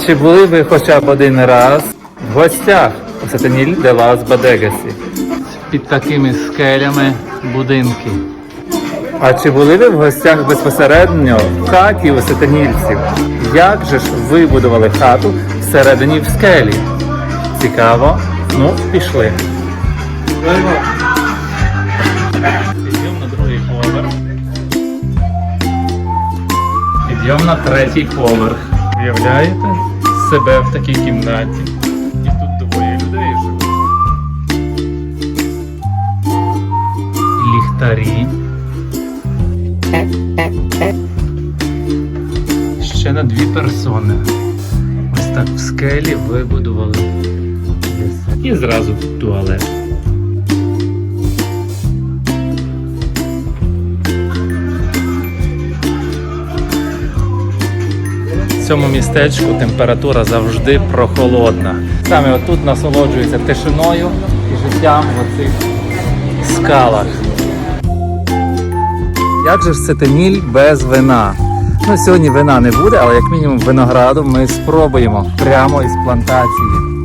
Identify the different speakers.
Speaker 1: Чи були ви хоча б один раз в гостях у Сатаніль де Лас Бадегасі? Під такими скелями будинки. А чи були ви в гостях безпосередньо в хаті у сатанільців? Як же ж вибудували хату всередині в скелі? Цікаво? Ну, пішли. Підйом на другий поверх. Підйом на третій поверх. Уявляєте себе в такій кімнаті? І тут двоє людей живуть. Ліхтарі. Ще на дві персони. Ось так в скелі вибудували. І зразу туалет. Цьому містечку температура завжди прохолодна. Саме отут насолоджується тишиною і життям в оцих скалах. Як же ж це теміль без вина? Ну, сьогодні вина не буде, але як мінімум винограду ми спробуємо прямо із плантації.